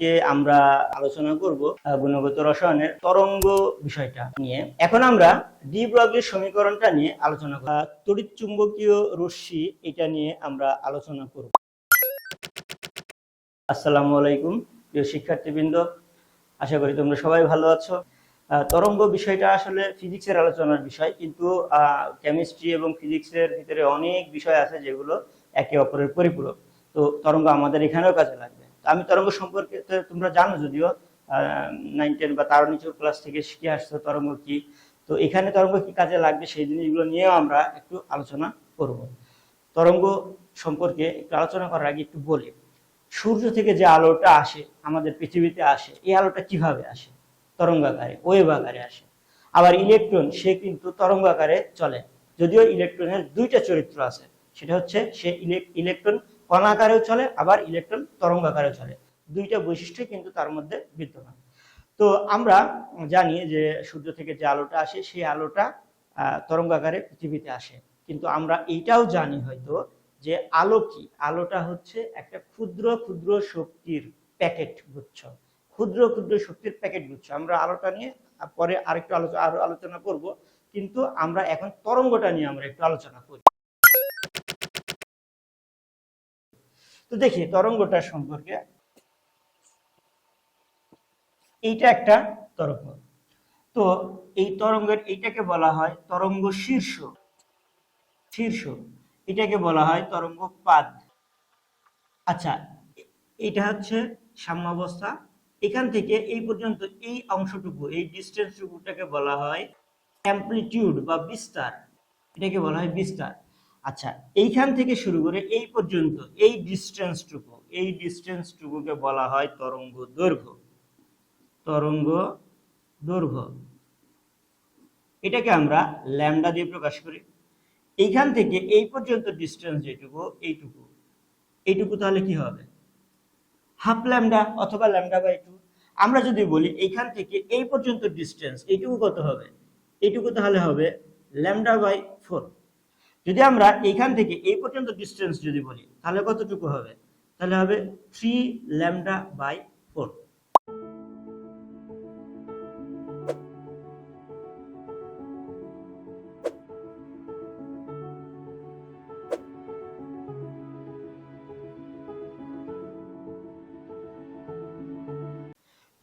আজকে আমরা আলোচনা করব গুণগত রসায়নের তরঙ্গ বিষয়টা নিয়ে। এখন আমরা ডি ব্লকের সমীকরণটা নিয়ে আলোচনা করব। তড়িৎ চুম্বকীয় রশ্মি এটা নিয়ে আমরা আলোচনা করব। আসসালামু আলাইকুম, প্রিয় শিক্ষার্থীবৃন্দ। আশা করি তোমরা সবাই ভালো আছো। তরঙ্গ বিষয়টা আসলে ফিজিক্সের আলোচনার বিষয়, কিন্তু কেমিস্ট্রি এবং ফিজিক্সের ভিতরে অনেক বিষয় আছে যেগুলো একে অপরের পরিপূরক। তো তরঙ্গ আমাদের এখানেও কাজে লাগবে। আমি তরঙ্গ সম্পর্কে তোমরা জানো যদিও নাইন টেন বা তার নিচুর ক্লাস থেকে শিখে আসছো তরঙ্গ কি। তো এখানে তরঙ্গ কি কাজে লাগবে সেই জিনিসগুলো নিয়েও আমরা একটু আলোচনা করব। তরঙ্গ সম্পর্কে একটু আলোচনা করার আগে একটু বলি, সূর্য থেকে যে আলোটা আসে, আমাদের পৃথিবীতে আসে, এই আলোটা কীভাবে আসে? তরঙ্গ আকারে, ওয়েভ আকারে আসে। আবার ইলেকট্রন, সে কিন্তু তরঙ্গ আকারে চলে। যদিও ইলেকট্রনের দুইটা চরিত্র আছে, সেটা হচ্ছে সে ইলেকট্রন কণাকারেও চলে আবার ইলেকট্রন তরঙ্গ তরঙ্গাকারেও চলে। দুইটা বৈশিষ্ট্য কিন্তু তার মধ্যে বিদ্যমান। তো আমরা জানি যে সূর্য থেকে যে আলোটা আসে সেই আলোটা আহ, তরঙ্গাকারে পৃথিবীতে আসে। কিন্তু আমরা এইটাও জানি হয়তো যে আলো কি? আলোটা হচ্ছে একটা ক্ষুদ্র ক্ষুদ্র শক্তির প্যাকেট গুচ্ছ। ক্ষুদ্র ক্ষুদ্র শক্তির প্যাকেট গুচ্ছ। আমরা আলোটা নিয়ে পরে আরেকটু আলোচনা আরও আলোচনা করব। কিন্তু আমরা এখন তরঙ্গটা নিয়ে আমরা একটু আলোচনা করি। তো দেখি, তরঙ্গটা সম্পর্কে। এইটা একটা তরঙ্গ। তো এই তরঙ্গের এইটাকে বলা হয় তরঙ্গ শীর্ষ। শীর্ষ, এটাকে বলা হয় তরঙ্গ পাদ। আচ্ছা এটা হচ্ছে সাম্যাবস্থা। এখান থেকে এই পর্যন্ত এই অংশটুকু, এই ডিস্টেন্সটুকুটাকে বলা হয় অ্যাম্পলিটিউড বা বিস্তার। এটাকে বলা হয় বিস্তার। আচ্ছা এইখান থেকে শুরু করে এই পর্যন্ত, এই ডিস্টেন্সটুকু এই ডিস্টেন্সটুকুকে বলা হয় তরঙ্গ দৈর্ঘ্য। তরঙ্গ দৈর্ঘ্য। এটাকে আমরা ল্যামডা দিয়ে প্রকাশ করি। এইখান থেকে এই পর্যন্ত ডিস্টেন্স যেটুকু, এইটুকু। এইটুকু তাহলে কি হবে? হাফ ল্যামডা অথবা ল্যামডা বাই টু আমরা যদি বলি এইখান থেকে এই পর্যন্ত ডিস্টেন্স এইটুকু কত হবে? এইটুকু তাহলে হবে ল্যামডা বাই ফোর যদি আমরা এইখান থেকে এই পর্যন্ত ডিস্টেন্স যদি বলি, তাহলে কতটুকু হবে? তাহলে হবে থ্রি ল্যামডা বাই ফোর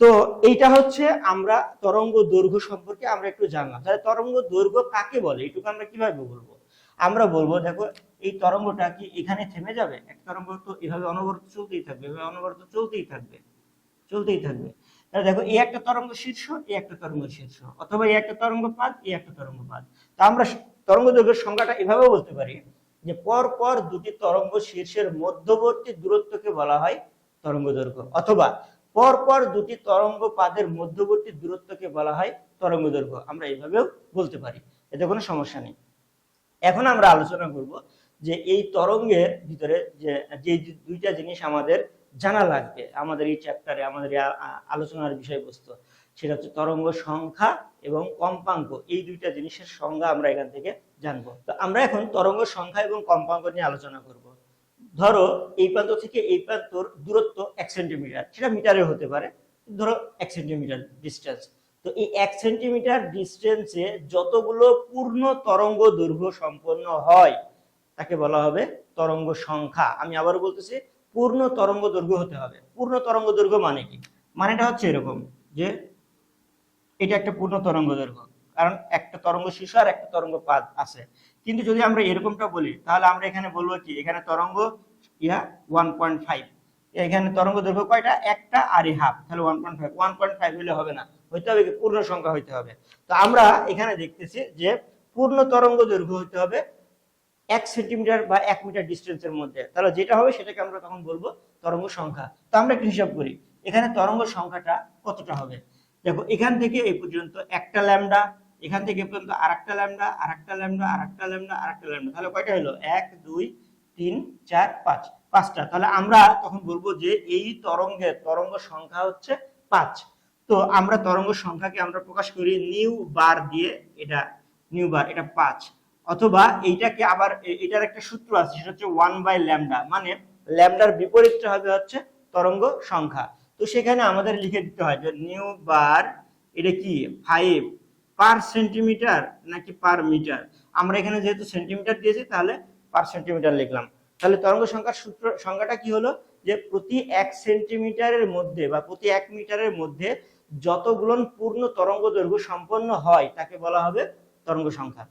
তো এইটা হচ্ছে আমরা তরঙ্গ দৈর্ঘ্য সম্পর্কে আমরা একটু জানলাম। তাহলে তরঙ্গ দৈর্ঘ্য কাকে বলে? এটুকু আমরা কীভাবে বলব? আমরা বলব, দেখো, এই তরঙ্গটা কি এখানে থেমে যাবে? এক তরঙ্গ তো এভাবে অনবরত চলতেই থাকবে, এভাবে অনবরত চলতেই থাকবে চলতেই থাকবে। তাহলে দেখো এই একটা তরঙ্গ শীর্ষ এই একটা তরঙ্গ শীর্ষ, অথবা এই একটা তরঙ্গ পাদ এই একটা তরঙ্গ পাদ। তা আমরা তরঙ্গ দৈর্ঘ্যের সংখ্যাটা এভাবে বলতে পারি যে পর পর দুটি তরঙ্গ শীর্ষের মধ্যবর্তী দূরত্বকে বলা হয় তরঙ্গ দৈর্ঘ্য অথবা পর পর দুটি তরঙ্গ পাদের মধ্যবর্তী দূরত্বকে বলা হয় তরঙ্গ দৈর্ঘ্য আমরা এইভাবেও বলতে পারি, এতে কোনো সমস্যা নেই। এখন আমরা আলোচনা করব যে এই তরঙ্গের ভিতরে যে যে দুইটা জিনিস আমাদের জানা লাগবে, আমাদের এই চ্যাপ্টারে আমাদের আলোচনার বিষয়বস্তু, সেটা হচ্ছে তরঙ্গ সংখ্যা এবং কম্পাঙ্ক। এই দুইটা জিনিসের সংজ্ঞা আমরা এখান থেকে জানব। তো আমরা এখন তরঙ্গ সংখ্যা এবং কম্পাঙ্ক নিয়ে আলোচনা করব। ধরো, এই প্রান্ত থেকে এই প্রান্তর দূরত্ব এক সেন্টিমিটার সেটা মিটারে হতে পারে। ধরো, এক সেন্টিমিটার ডিস্টেন্স তো এই এক সেন্টিমিটার ডিস্টেন্সে যতগুলো পূর্ণ তরঙ্গ দৈর্ঘ্য সম্পন্ন হয়, তাকে বলা হবে তরঙ্গ সংখ্যা। আমি আবার বলতেছি, পূর্ণ তরঙ্গ দৈর্ঘ্য হতে হবে। পূর্ণ তরঙ্গ দৈর্ঘ্য মানে কি? মানেটা হচ্ছে এরকম যে এটা একটা পূর্ণ তরঙ্গ দৈর্ঘ্য। কারণ একটা তরঙ্গ শীর্ষ আর একটা তরঙ্গ পাদ আছে। কিন্তু যদি আমরা এরকমটা বলি, তাহলে আমরা এখানে বলব কি? এখানে তরঙ্গ ইয়া ওয়ান পয়েন্ট ফাইভ এখানে তরঙ্গ দৈর্ঘ্য কয়টা? একটা আর হাফ তাহলে one point five one point five হলে হবে না। হইতে হবে পূর্ণ সংখ্যা হইতে হবে। তো আমরা এখানে দেখতেছি যে পূর্ণ তরঙ্গ দৈর্ঘ্য হইতে হবে এক সেন্টিমিটার বা এক মিটার ডিস্টেন্সের মধ্যে। তাহলে যেটা হবে সেটাকে আমরা তখন বলব তরঙ্গ সংখ্যা। তো আমরা একটু হিসাব করি, এখানে তরঙ্গ সংখ্যাটা কতটা হবে? দেখো, এখান থেকে এই পর্যন্ত একটা ল্যামডা, এখান থেকে পর্যন্ত আর একটা ল্যামডা আর একটা ল্যামডা আর একটা ল্যামডা আর একটা ল্যামডা। তাহলে কয়টা হলো? এক, দুই, তিন, চার, পাঁচ। পাঁচটা। তাহলে আমরা তখন বলব যে এই তরঙ্গের তরঙ্গ সংখ্যা হচ্ছে পাঁচ। তো আমরা তরঙ্গ সংখ্যাকে আমরা প্রকাশ করি নিউ বার দিয়ে এটা নিউ বার, এটা পাঁচ। অথবা এইটাকে আবার এটার একটা সূত্র আছে, সেটা হচ্ছে ওয়ান বাই ল্যামডা মানে ল্যামডার বিপরীতটা হবে হচ্ছে তরঙ্গ সংখ্যা। তো সেখানে আমাদের লিখে দিতে হয় যে নিউ বার এটা কি? ফাইভ পার সেন্টিমিটার নাকি পার মিটার আমরা এখানে যেহেতু সেন্টিমিটার দিয়েছি, তাহলে পার সেন্টিমিটার লিখলাম। তাহলে তরঙ্গ সংখ্যার সূত্র, সংখ্যাটা কি হলো? যে প্রতি এক সেন্টিমিটারের মধ্যে বা প্রতি এক মিটারের মধ্যে যতগুলো পূর্ণ তরঙ্গ দৈর্ঘ্য সম্পন্ন হয়, তাকে বলা হবে তরঙ্গ সংখ্যা।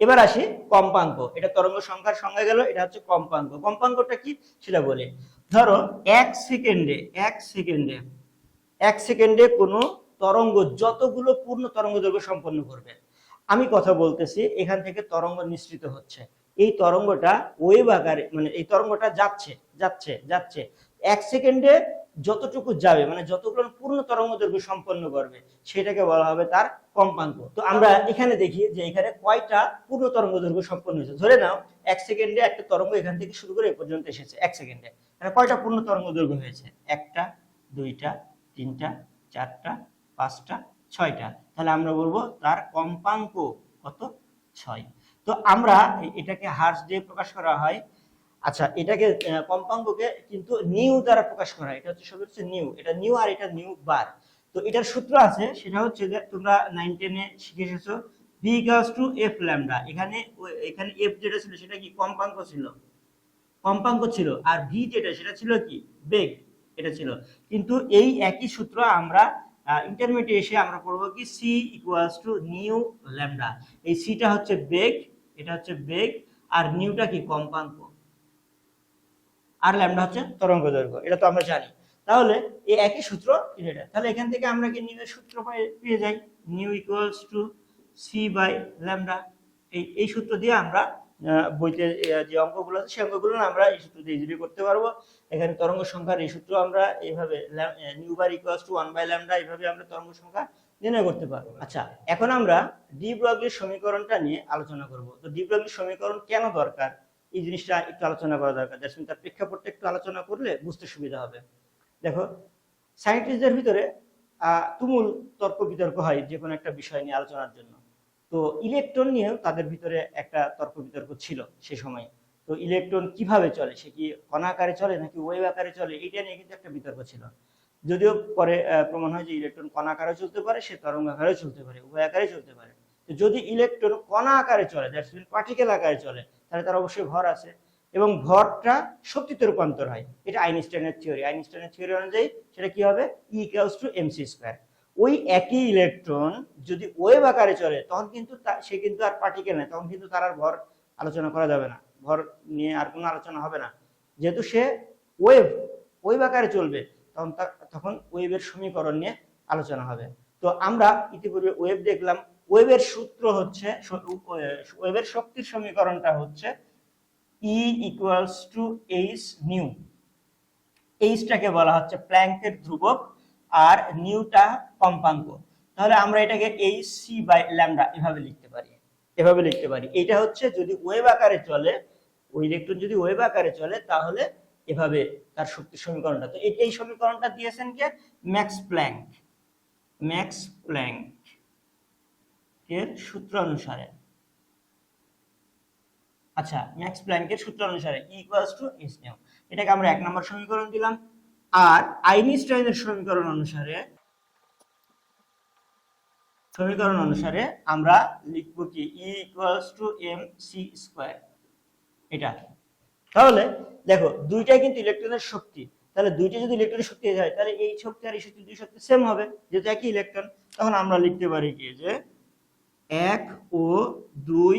এবার আসি কম্পাঙ্ক। এটা তরঙ্গ সংখ্যার সংজ্ঞা গেল, এটা হচ্ছে কম্পাঙ্ক। কম্পাঙ্কটা কি? সেটা বলে। ধরো, এক সেকেন্ডে এক সেকেন্ডে এক সেকেন্ডে কোনো তরঙ্গ যতগুলো পূর্ণ তরঙ্গ দৈর্ঘ্য সম্পন্ন করবে। আমি কথা বলতেছি, এখান থেকে তরঙ্গ নিঃসৃত হচ্ছে। এই তরঙ্গটা ওয়েভ আকারে মানে এই তরঙ্গটা যাচ্ছে যাচ্ছে যাচ্ছে। এক সেকেন্ডে যতটুকু যাবে মানে যতগুলো পূর্ণ তরঙ্গ দৈর্ঘ্য সম্পন্ন করবে, সেটাকে বলা হবে তার কম্পাঙ্ক। তো আমরা এখানে দেখি যে এখানে কয়টা পূর্ণ তরঙ্গ দৈর্ঘ্য সম্পন্ন হয়েছে। ধরে নাও, এক সেকেন্ডে একটা তরঙ্গ এখান থেকে শুরু করে এ পর্যন্ত এসেছে, এক সেকেন্ডে। মানে কয়টা পূর্ণ তরঙ্গ দৈর্ঘ্য হয়েছে? একটা, দুইটা, তিনটা, চারটা, পাঁচটা, ছয়টা। তাহলে আমরা বলব তার কম্পাঙ্ক কত? ছয়। তো আমরা এটাকে হার্স দিয়ে প্রকাশ করা হয় আচ্ছা এটাকে আহ, কম্পাঙ্ককে কিন্তু নিউ দ্বারা প্রকাশ করা এটা হচ্ছে সব হচ্ছে নিউ। এটা নিউ আর এটা নিউ বার। তো এটার সূত্র আছে সেটা হচ্ছে যে তোমরা নাইন টেনে শিখে এসেছ V equals to F lambda এখানে এখানে এফ যেটা ছিল সেটা কি কম্পাঙ্ক ছিল? কম্পাঙ্ক ছিল। আর ভি যেটা সেটা ছিল কি? বেগ এটা ছিল। কিন্তু এই একই সূত্র আমরা ইন্টারমিডিয়েট এসে আমরা পড়ব কি? C equals to nu lambda এই সিটা হচ্ছে বেগ এটা হচ্ছে বেগ আর নিউটা কি? কম্পাঙ্ক আর ল্যামডা হচ্ছে তরঙ্গ দৈর্ঘ্য, এটা তো আমরা জানি। তাহলে এই একই সূত্র এটা তাহলে এখান থেকে আমরা কি নিউ এর সূত্র পেয়ে যাই? Nu equals to C by lambda এই এই সূত্র দিয়ে আমরা বইতে যে অঙ্কগুলো আছে, সেই অঙ্কগুলো আমরা এই সূত্র দিয়ে ইজিলি করতে পারব। এখানে তরঙ্গ সংখ্যার এই সূত্র আমরা এইভাবে nu bar equals to one by lambda এইভাবে আমরা তরঙ্গ সংখ্যা নির্ণয় করতে পারব। আচ্ছা এখন আমরা ডি ব্রগলির সমীকরণটা নিয়ে আলোচনা করব। তো ডি সমীকরণ কেন দরকার? এই জিনিসটা একটু আলোচনা করা দরকার। যার তার প্রেক্ষাপটটা একটু আলোচনা করলে বুঝতে সুবিধা হবে। দেখো সায়েন্টিস্টদের ভিতরে তুমুল তর্ক বিতর্ক হয় যে কোনো একটা বিষয় নিয়ে আলোচনার জন্য। তো ইলেকট্রন নিয়েও তাদের ভিতরে একটা তর্ক বিতর্ক ছিল সে সময়। তো ইলেকট্রন কীভাবে চলে? সে কি কণা আকারে চলে নাকি ওয়েভ আকারে চলে? এটা নিয়ে কিন্তু একটা বিতর্ক ছিল। যদিও পরে প্রমাণ হয় যে ইলেকট্রন কণা আকারে চলতে পারে, সে তরঙ্গ আকারে চলতে পারে, উভয় আকারে চলতে পারে। যদি ইলেকট্রন কণা আকারে চলে দ্যাটস মিন পার্টিকেল আকারে চলে তাহলে তার অবশ্যই ভর আছে। এবং ভরটা শক্তিতে রূপান্তর হয়। এটা আইনস্টাইনের থিওরি। আইনস্টাইনের থিওরি অনুযায়ী সেটা কি হবে? E equals to MC square ওই একই ইলেকট্রন যদি ওয়েভ আকারে চলে, তখন কিন্তু সে কিন্তু আর পার্টিকেল নয় তখন কিন্তু তার আর ভর আলোচনা করা যাবে না। ভর নিয়ে আর কোনো আলোচনা হবে না। যেহেতু সে ওয়েভ ওয়েভ আকারে চলবে, তখন তখন ওয়েভের সমীকরণ নিয়ে আলোচনা হবে। তো আমরা ইতিপূর্বে ওয়েভ দেখলাম। ওয়েভের সূত্র হচ্ছে ওয়েবের শক্তির সমীকরণটা হচ্ছে E equals to H nu এইচটাকে বলা হচ্ছে প্ল্যাঙ্কের ধ্রুবক আর নিউটা কম্পাঙ্ক। তাহলে আমরা এটাকে এইচ সি বাই ল্যামডা এভাবে লিখতে পারি, এভাবে লিখতে পারি। এটা হচ্ছে যদি ওয়েব আকারে চলে, ওই ইলেকট্রন যদি ওয়েব আকারে চলে, তাহলে এভাবে তার শক্তির সমীকরণটা। তো এই সমীকরণটা দিয়েছেন কে? Max Planck. Max Planck. এর সূত্র অনুসারে। আচ্ছা ম্যাক্স প্ল্যাঙ্কের সূত্র অনুসারে E equals to H nu এটাকে আমরা এক নম্বর সমীকরণ দিলাম। আর আইনস্টাইনের সমীকরণ অনুসারে সমীকরণ অনুসারে আমরা লিখব কি E equals to M C square এটা। তাহলে, দেখো দুইটাই কিন্তু ইলেকট্রনের শক্তি। তাহলে দুইটা যদি ইলেকট্রনের শক্তি হয় তাহলে এই শক্তি আর এই শক্তি, দুই শক্তি সেম হবে। যেহেতু একই ইলেকট্রন তখন আমরা লিখতে পারি কি যে এক ও দুই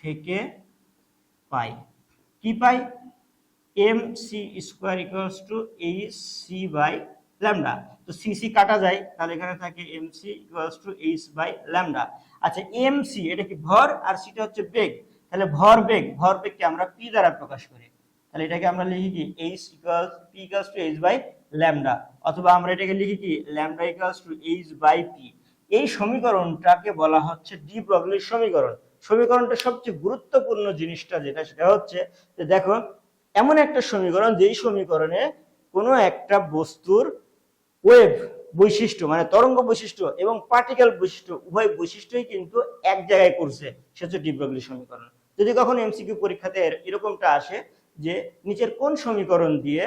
থেকে পাই। কি পাই? M C square equals to H C by lambda. তো সি সি কাটা যায়, তাহলে এখানে থাকে M C equals to H by lambda. আচ্ছা এম সি, এটা কি ভর? আর সিটা হচ্ছে বেগ। তাহলে ভর বেগ, ভর বেগকে আমরা পি দ্বারা প্রকাশ করি। তাহলে এটাকে আমরা লিখি কি? H equals, P equals to H by lambda. অথবা আমরা এটাকে লিখি কি? Lambda equals to H by P. এই সমীকরণটাকে বলা হচ্ছে ডি ব্রগলির সমীকরণ। সমীকরণটা সবচেয়ে গুরুত্বপূর্ণ জিনিসটা যেটা, সেটা হচ্ছে যে দেখো, এমন একটা সমীকরণ, যেই সমীকরণে কোনো একটা বস্তুর ওয়েভ বৈশিষ্ট্য মানে তরঙ্গ বৈশিষ্ট্য এবং পার্টিকেল বৈশিষ্ট্য, উভয় বৈশিষ্ট্যই কিন্তু এক জায়গায় করছে। সে হচ্ছে ডিব্রগলি সমীকরণ। যদি কখনো এমসিকিউ পরীক্ষাতে এরকমটা আসে যে নিচের কোন সমীকরণ দিয়ে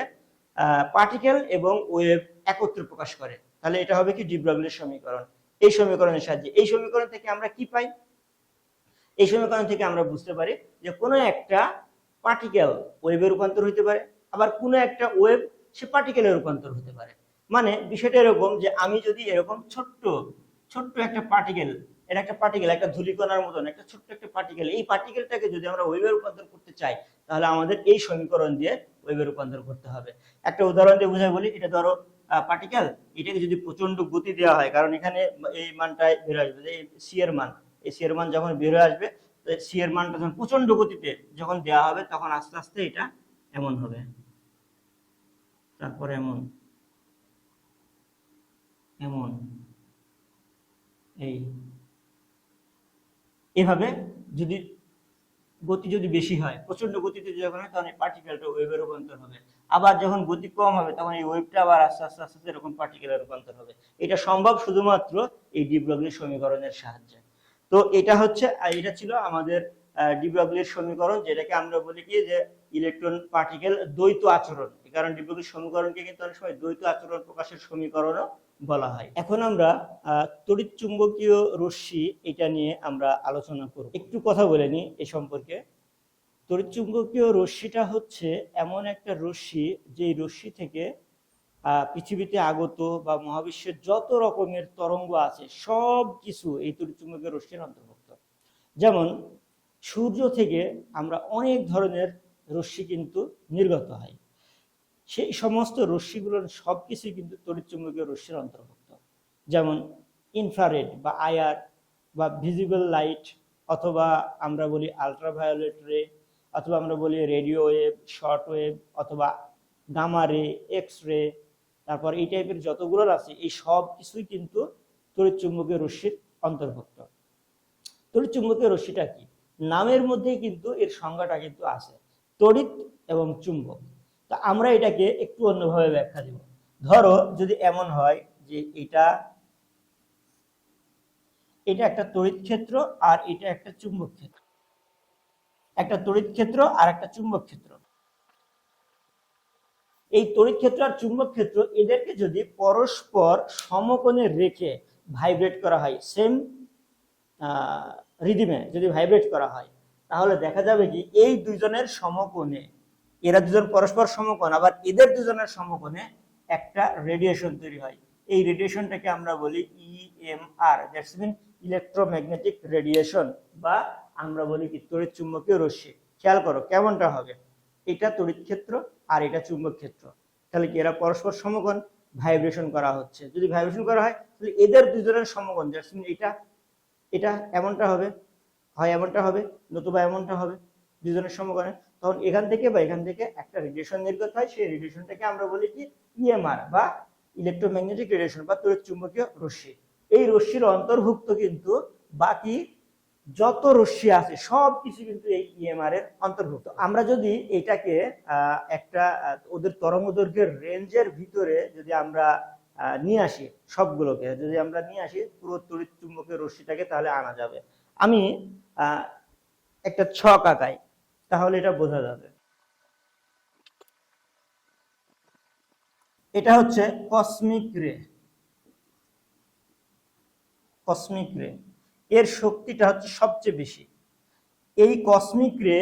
পার্টিকেল এবং ওয়েভ একত্রে প্রকাশ করে, তাহলে এটা হবে কি ডিব্রগলির সমীকরণ। এই সমীকরণের সাহায্যে। এই সমীকরণ থেকে আমরা কি পাই? এই সমীকরণ থেকে আমরা বুঝতে পারি যে কোনো একটা পার্টিকেল ওয়েবে রূপান্তর হতে পারে, আবার কোনো একটা ওয়েভ সে পার্টিকেলে রূপান্তর হতে পারে। মানে বিষয়টা এরকম যে আমি যদি এরকম ছোট্ট ছোট্ট একটা পার্টিকেল এটা একটা পার্টিকেল একটা ধূলিকণার মতন, একটা ছোট্ট একটা পার্টিকেল এই পার্টিকেলটাকে যদি আমরা ওয়েবে রূপান্তর করতে চাই, তাহলে আমাদের এই সমীকরণ দিয়ে ওয়েবে রূপান্তর করতে হবে। একটা উদাহরণ দিয়ে বুঝাই বলি, এটা ধরো পার্টিকেল এটাকে যদি প্রচণ্ড গতি দেওয়া হয়, কারণ এখানে এই মানটাই বের আসবে যে সি এর মান। এই সি এর মান যখন বের হয়ে আসবে সি এর মানটা যখন প্রচণ্ড গতিতে যখন দেওয়া হবে, তখন আস্তে আস্তে এটা এমন হবে। তারপরে এমন এমন, এই। এভাবে যদি গতি যদি বেশি হয় প্রচণ্ড গতিতে যখন হয়, তখন এই পার্টিকেলটা ওয়েভে রূপান্তর হবে। আবার যখন গতি কম হবে, তখন এই ওয়েভটা আবার আস্তে আস্তে আস্তে আস্তে এরকম পার্টিকেলে রূপান্তর হবে। এটা সম্ভব শুধুমাত্র এই ডিব্রগলির সমীকরণের সাহায্যে। তো এটা হচ্ছে এটা ছিল আমাদের ডিব্রগলির সমীকরণ, যেটাকে আমরা বলি কি যে ইলেকট্রন পার্টিকেল দ্বৈত আচরণ। কারণ ডিব্রগলির সমীকরণকে কিন্তু অনেক সময় দ্বৈত আচরণ প্রকাশের সমীকরণও বলা হয়। এখন আমরা তড়িৎ চুম্বকীয় রশ্মি এটা নিয়ে আমরা আলোচনা করব। একটু কথা বলে নিই এ সম্পর্কে। তড়িৎ চুম্বকীয় রশ্মিটা হচ্ছে এমন একটা রশ্মি যেই রশ্মি থেকে পৃথিবীতে আগত বা মহাবিশ্বের যত রকমের তরঙ্গ আছে, সব কিছু এই তড়িৎ চুম্বকীয় রশ্মির অন্তর্ভুক্ত। যেমন, সূর্য থেকে আমরা অনেক ধরনের রশ্মি কিন্তু নির্গত হয়। সেই সমস্ত রশ্মিগুলোর সব কিছুই কিন্তু তড়িৎ চুম্বকীয় রশ্মির অন্তর্ভুক্ত। যেমন ইনফ্রারেড বা আয়ার বা ভিজিবল লাইট অথবা আমরা বলি আলট্রাভায়োলেট রে অথবা আমরা বলি রেডিও ওয়েভ শর্ট ওয়েভ অথবা গামা রে, এক্স রে, তারপর এই টাইপের যতগুলো আছে, এই সব কিছুই কিন্তু তড়িৎ চুম্বকীয় রশ্মির অন্তর্ভুক্ত। তড়িৎ চুম্বকীয় রশ্মিটা কি? নামের মধ্যেই কিন্তু এর সংজ্ঞাটা কিন্তু আছে, তড়িৎ এবং চুম্বক। তা আমরা এটাকে একটু অন্যভাবে ব্যাখ্যা দিব। ধরো, যদি এমন হয় যে এটা এটা একটা তড়িৎ ক্ষেত্র আর এটা একটা চুম্বক ক্ষেত্র। একটা তড়িৎ ক্ষেত্র আর একটা চুম্বক ক্ষেত্র। এই তড়িৎ ক্ষেত্র আর চুম্বক ক্ষেত্র এদেরকে যদি পরস্পর সমকোণে রেখে ভাইব্রেট করা হয় সেম রিদিমে যদি ভাইব্রেট করা হয়, তাহলে দেখা যাবে কি এই দুজনের সমকোণে, এরা দুজন পরস্পর সমকোণ, আবার এদের দুজনের সমকোণে একটা রেডিয়েশন তৈরি হয়। এই রেডিয়েশনটাকে আমরা বলি EMR that's mean electromagnetic radiation বা আমরা বলি কি, তড়িৎ চুম্বকীয় রশ্মি। খেয়াল করো, কেমনটা হবে? এটা তড়িৎ ক্ষেত্র আর এটা চুম্বক ক্ষেত্র। তাহলে কি এরা পরস্পর সমকোণ? ভাইব্রেশন করা হচ্ছে। যদি ভাইব্রেশন করা হয়, তাহলে এদের দুজনের সমকোণ। মিন এটা এটা এমনটা হবে, হয় এমনটা হবে, নতুবা এমনটা হবে, দুজনের সমকোণে। তখন এখান থেকে বা এখান থেকে একটা রেডিয়েশন নির্গত হয়। সেই রেডিয়েশনটাকে আমরা বলি কি ইএমআর বা ইলেকট্রোম্যাগনেটিক রেডিয়েশন বা তড়িৎ চুম্বকীয় রশ্মি। এই রশ্মির অন্তর্ভুক্ত কিন্তু বাকি যত রশ্মি আছে, সব কিছু কিন্তু এই ইএমআর এর অন্তর্ভুক্ত। আমরা যদি এটাকে একটা ওদের তরঙ্গ দৈর্ঘ্যের রেঞ্জের ভিতরে যদি আমরা নিয়ে আসি, সবগুলোকে, যদি আমরা নিয়ে আসি, পুরো তড়িৎ চুম্বকীয় রশ্মিটাকে, তাহলে আনা যাবে। আমি একটা ছক আঁকাই, তাহলে এটা বোঝা যাবে। এটা হচ্ছে কসমিক রে। কসমিক রে। এর শক্তিটা হচ্ছে সবচেয়ে বেশি। এই কসমিক রে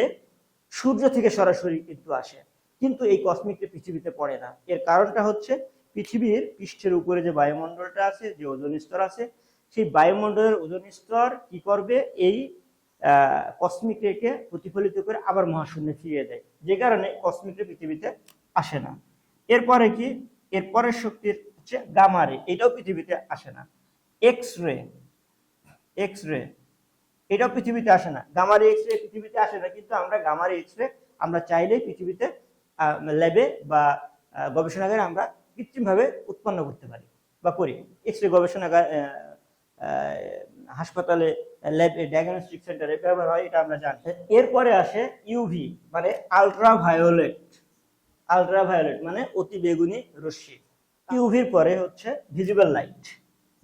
সূর্য থেকে সরাসরি কিন্তু আসে, কিন্তু এই কসমিক রে পৃথিবীতে পড়ে না। এর কারণটা হচ্ছে পৃথিবীর পৃষ্ঠের উপরে যে বায়ুমণ্ডলটা আছে, যে ওজন স্তর আছে, সেই বায়ুমণ্ডলের ওজন স্তর কি করবে? এই কসমিক রেকে প্রতিফলিত করে আবার মহাশূন্যে ফিরিয়ে দেয়। যে কারণে কসমিক রে পৃথিবীতে আসে না। এরপরে কি? এরপরের শক্তির হচ্ছে গামারে এটাও পৃথিবীতে আসে না। এক্স রে এক্স রে এটাও পৃথিবীতে আসে না। গামা রে এক্স রে পৃথিবীতে আসে না, কিন্তু আমরা গামা রে এক্স রে আমরা চাইলেই পৃথিবীতে ল্যাবে বা গবেষণাগারে আমরা কৃত্রিমভাবে উৎপন্ন করতে পারি বা করি। এক্স রে গবেষণাগার হাসপাতালে ল্যাব ডায়াগনস্টিক সেন্টারে ব্যবহার হয়, এটা আমরা জানি। এরপরে আসে ইউভি মানে আলট্রা ভায়োলেট আলট্রা ভায়োলেট মানে অতি বেগুনি রশ্মি। ইউভির পরে হচ্ছে ভিজিবল লাইট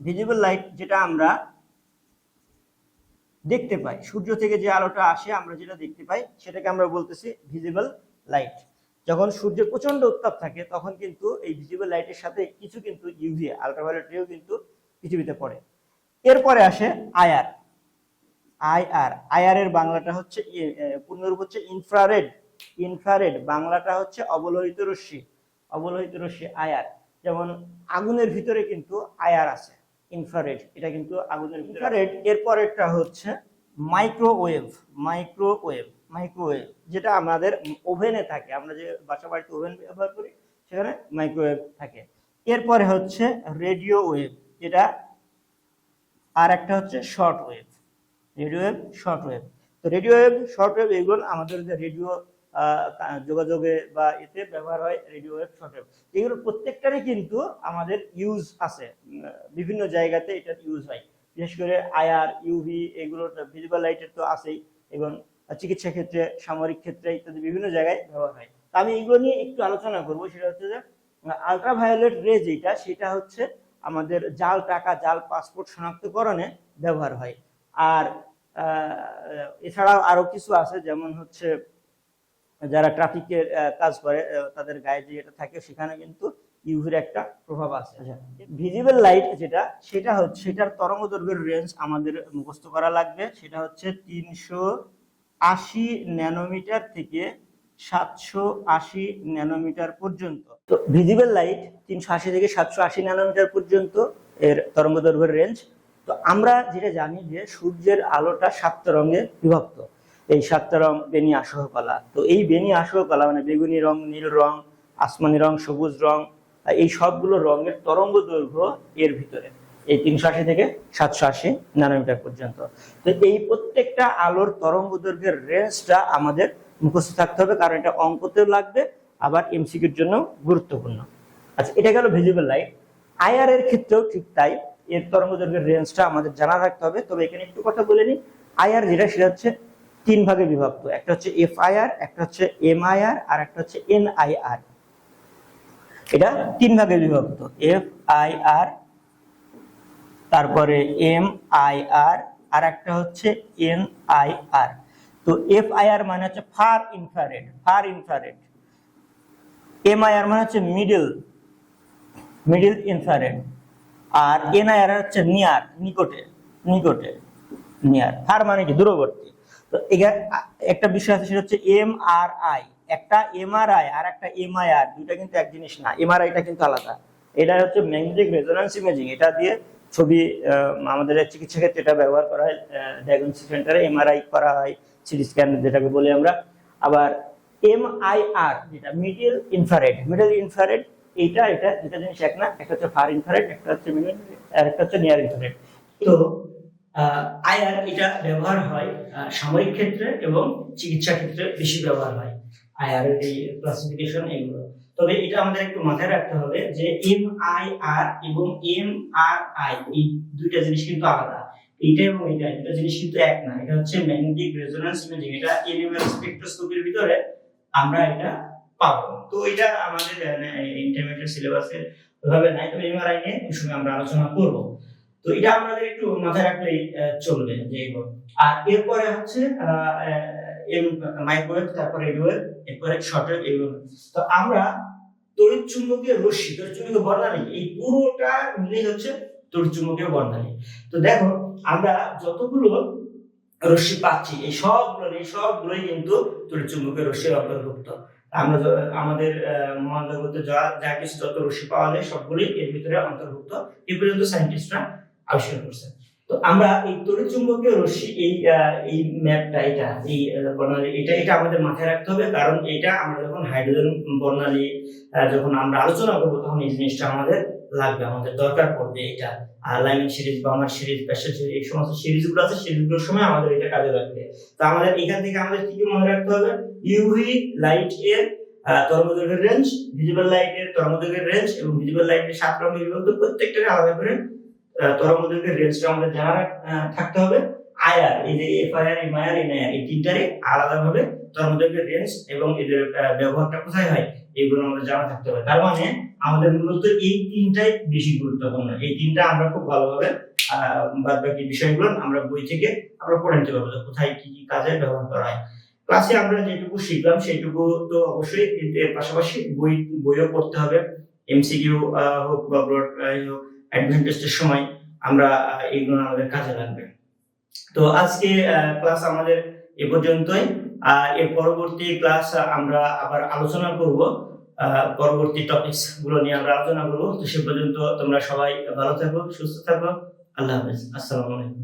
ভিজিবল লাইট যেটা আমরা দেখতে পাই। সূর্য থেকে যে আলোটা আসে, আমরা যেটা দেখতে পাই, সেটাকে আমরা বলতেছি ভিজিবল লাইট যখন সূর্যের প্রচণ্ড উত্তাপ থাকে, তখন কিন্তু এই ভিজিবল লাইটের সাথে কিছু কিন্তু ইউভি আলট্রাভায়োলেট রেও কিন্তু পৃথিবীতে পড়ে। এরপরে আসে আয়ার আইআর আইআর এর বাংলাটা হচ্ছে ই- পূর্ণরূপ হচ্ছে ইনফ্রারেড ইনফ্রারেড বাংলাটা হচ্ছে অবলোহিত রশ্মি। অবলোহিত রশ্মি আয়ার যেমন আগুনের ভিতরে কিন্তু আয়ার আছে। ইনফ্রারেড এটা কিন্তু আগুনের ইনফ্রারেড এরপরেরটা হচ্ছে মাইক্রোওয়েভ মাইক্রোওয়েভ মাইক্রোওয়েভ যেটা আমাদের ওভেনে থাকে। আমরা যে বাসা বাড়িতে ওভেন ব্যবহার করি সেখানে মাইক্রোওয়েভ থাকে। এরপরে হচ্ছে রেডিও ওয়েভ যেটা আর একটা হচ্ছে short wave radio wave short wave তো রেডিও ওয়েভ শর্ট ওয়েভ এগুলো আমাদের যে রেডিও যোগাযোগে বা এতে ব্যবহার হয় রেডিও ওয়েভ শর্ট ওয়েভ এগুলো প্রত্যেকটারই কিন্তু আমাদের ইউজ আছে। বিভিন্ন জায়গাতে এটা ইউজ হয়। বিশেষ করে আয়ার ইউভি এগুলো ভিজিবল লাইটের তো আছেই এবং চিকিৎসা ক্ষেত্রে, সামরিক ক্ষেত্রে ইত্যাদি বিভিন্ন জায়গায় ব্যবহার হয়। তো আমি এগুলো নিয়ে একটু আলোচনা করব। সেটা হচ্ছে যে আলট্রাভায়োলেট রে যেটা, সেটা হচ্ছে আমাদের জাল টাকা, জাল পাসপোর্ট শনাক্তকরণে ব্যবহার হয়। আর এছাড়াও আরও কিছু আছে, যেমন হচ্ছে যারা ট্রাফিকের কাজ করে তাদের গায়ে যে এটা থাকে সেখানে কিন্তু ইউভির একটা প্রভাব আছে। ভিজিবল লাইট যেটা সেটা হচ্ছে সেটার তরঙ্গ দৈর্ঘ্যের রেঞ্জ আমাদের মুখস্থ করা লাগবে। সেটা হচ্ছে তিনশো আশি ন্যানোমিটার থেকে সাতশো আশি ন্যানোমিটার পর্যন্ত। তো ভিজিবল লাইট তিনশো আশি থেকে সাতশো আশি ন্যানোমিটার পর্যন্ত এর তরঙ্গ দৈর্ঘ্যের রেঞ্জ তো আমরা যেটা জানি যে সূর্যের আলোটা সাত রঙে বিভক্ত। এই সাতটা রং বেনি আসহ কলা তো এই বেনি আসহ কলা মানে বেগুনি রং, নীল রং, আসমানি রং, সবুজ রং এই সবগুলো রঙের তরঙ্গ দৈর্ঘ্য এর ভিতরে। এই তিনশো আশি থেকে সাতশো আশি ন্যানোমিটার পর্যন্ত। তো এই প্রত্যেকটা আলোর তরঙ্গ দৈর্ঘ্যের রেঞ্জটা আমাদের মুখস্থ থাকতে হবে, কারণ এটা অঙ্কতেও লাগবে, আবার এমসিকিউর জন্য গুরুত্বপূর্ণ। আচ্ছা এটা গেল ভিজিবল লাইট আইআর এর ক্ষেত্রেও ঠিক তাই, এর তরঙ্গ দৈর্ঘ্যের রেঞ্জটা আমাদের জানা রাখতে হবে, তবে এখানে একটু কথা বলে নিই। আইআর যেটা, সেটা হচ্ছে তিন ভাগে বিভক্ত। একটা হচ্ছে এফআইআর একটা হচ্ছে এমআইআর আর একটা হচ্ছে এনআইআর এটা তিন ভাগে বিভক্ত। এফ আই আর তারপরে এম আই আর একটা হচ্ছে এন আই আর তো এফ আই আর মানে হচ্ছে far infrared far infrared M I R মানে হচ্ছে মিডল মিডল ইনফ্রারেড আর এন আর হচ্ছে নিয়ার নিকটে নিকটে নিয়ার ফার মানে কি? দূরবর্তী। তো একটা বিষয় আছে, সেটা হচ্ছে এম আর আই একটা এমআরআই আর আই আর একটা এমআইআর দুইটা কিন্তু এক জিনিস না। এম আর এমআরআইটা কিন্তু আলাদা। এটা হচ্ছে ম্যাগনেটিক রেজোন্যান্স ইমেজিং এটা দিয়ে ছবি আমাদের চিকিৎসা ক্ষেত্রে এটা ব্যবহার করা হয় ডায়াগনস্টিক সেন্টারে এমআরআই করা হয় সিটি স্ক্যান যেটাকে বলি আমরা। আবার এমআইআর যেটা মিডল ইনফ্রারেড মিডল ইনফ্রারেড এইটা, এটা দুটা জিনিস এক না। একটা হচ্ছে ফার ইনফ্রারেড একটা হচ্ছে আর একটা হচ্ছে নিয়ার ইনফ্রারেড তো আইআর এটা ব্যবহার হয় সামরিক ক্ষেত্রে এবং চিকিৎসা ক্ষেত্রে বেশি ব্যবহার হয় আইআর এর এই ক্লাসিফিকেশন এগুলো তবে এটা আমাদের একটু মাথায় রাখতে হবে যে এম আই আর এবং এম আর আই, এই দুইটা জিনিস কিন্তু আলাদা। এইটা এবং এইটা দুটো জিনিস কিন্তু এক না। এটা হচ্ছে ম্যাগনেটিক রেজোন্যান্স ইমেজিং এটা এনএমএল স্পেকট্রোস্কোপির ভিতরে আমরা এটা পাবো। তো এটা আমাদের ইন্টারমিডিয়েট সিলেবাসে ওইভাবে নাই, তবে এমআরআই নিয়ে ওই সময় আমরা আলোচনা করব। তো এটা আমাদের একটু মাথায় রাখলেই চলবে, যে আর এরপরে হচ্ছে মাইক্রোওয়েভ তারপরে রেডিওয়েভ এরপরে শর্টওয়েভ এগুলো তো আমরা তড়িৎ চুম্বকীয় রশ্মি, তড়িৎ চুম্বকীয় বর্ণালী, এই পুরোটা মিলেই হচ্ছে তড়িৎ চুম্বকীয় বর্ণালী। তো দেখো, আমরা যতগুলো রশ্মি পাচ্ছি, এই সবগুলো এই সবগুলোই কিন্তু তড়িৎ চুম্বকীয় রশ্মির অন্তর্ভুক্ত। আমরা আমাদের মহাজগতে যা যা কিছু যত রশ্মি পাওয়া যায়, সবগুলোই এর ভিতরে অন্তর্ভুক্ত। এই পর্যন্ত সায়েন্টিস্টরা আবিষ্কার করছে তো আমরা এই তড়িৎ চুম্বকীয় রশ্মি, এই এই ম্যাপটা, এটা, এই বর্ণালী এটা এটা আমাদের মাথায় রাখতে হবে। কারণ এটা আমরা যখন হাইড্রোজেন বর্ণালী যখন আমরা আলোচনা করব, তখন এই জিনিসটা আমাদের লাগবে, আমাদের দরকার পড়বে এটা। Line series Balmer series Paschen series, এই সমস্ত সিরিজগুলো আছে, সিরিজগুলোর সময় আমাদের এটা কাজে লাগবে। তো আমাদের এখান থেকে আমাদের কি কি মনে রাখতে হবে? ইউভি লাইটের তরঙ্গদৈর্ঘ্যের রেঞ্জ ভিজিবল লাইটের তরঙ্গদৈর্ঘ্যের রেঞ্জ এবং ভিজিবল লাইটের সাত রঙের বিভক্ত প্রত্যেকটাকে আলাদা করে তরঙ্গদৈর্ঘ্যের রেঞ্জটা আমাদের জানা থাকতে হবে। আইআর এই যে এফআইআর, এমআইআর এনআইআর এই তিনটারই আলাদাভাবে তরঙ্গদৈর্ঘ্যের রেঞ্জ এবং এদের ব্যবহারটা কোথায় হয়, এগুলো আমাদের জানা থাকতে হবে। তার মানে আমাদের মূলত এই তিনটাই বেশি গুরুত্বপূর্ণ। এই তিনটা আমরা খুব ভালোভাবে বাদ বাকি বিষয়গুলো আমরা বই থেকে আমরা পড়ে নিতে পারব কোথায় কি কি কাজে ব্যবহার করা হয়। ক্লাসে আমরা যেটুকু শিখলাম সেইটুকু তো অবশ্যই কিন্তু এর পাশাপাশি বই, বইও পড়তে হবে। এমসিকিউ হোক বা ব্রড হোক অ্যাডমিশন টেস্টের সময় আমরা এগুলো আমাদের কাজে লাগবে। তো আজকে ক্লাস আমাদের এ পর্যন্তই। এর পরবর্তী ক্লাস আমরা আবার আলোচনা করব। পরবর্তী টপিকসগুলো নিয়ে আমরা আলোচনা করব। তো সে পর্যন্ত তোমরা সবাই ভালো থাকো, সুস্থ থাকো। আল্লাহ হাফেজ। আসসালামু আলাইকুম।